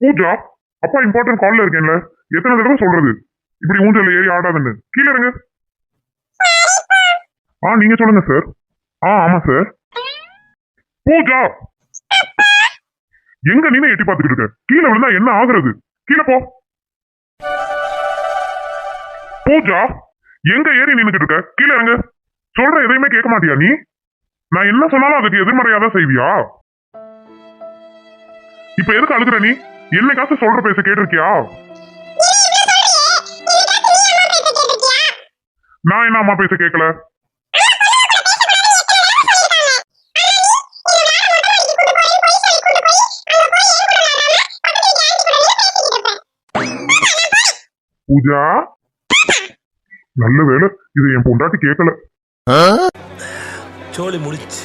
பூஜா அப்பா இம்பார்ட்டன்ட் கால்ல இருக்கேன்ல. எத்தனை தடவை சொல்றது? இப்படி ஊஞ்சல்ல ஏறி ஆடாதுன்னு. கீழே இருங்க ஆ நீங்க சொல்லுங்க சார் ஆ ஆமா சார் பூஜா எங்க நீனே எட்டி பார்த்துக்கிட்டு இருக்க? கீழே விழுந்தா என்ன ஆகுறது? கீழே போ. பூஜா எங்க ஏறி நின்னுக்கிட்டு இருக்க? கீழே இறங்க. சொல்ற எதையுமே கேட்க மாட்டியா நீ? நான் என்ன சொன்னாலும் அதுக்கு எதிர்மறையாதான் செய்வியா? இப்ப எதுக்கு அழுகுற நீ? என்னைக்காச்சும் சொல்ற பேச கேட்டிருக்கியா? நான் என்ன அம்மா பேச கேட்கல பூஜா? நல்ல வேலை இது என் பொண்டாட்டி கேட்கல சோழி முடிச்சு.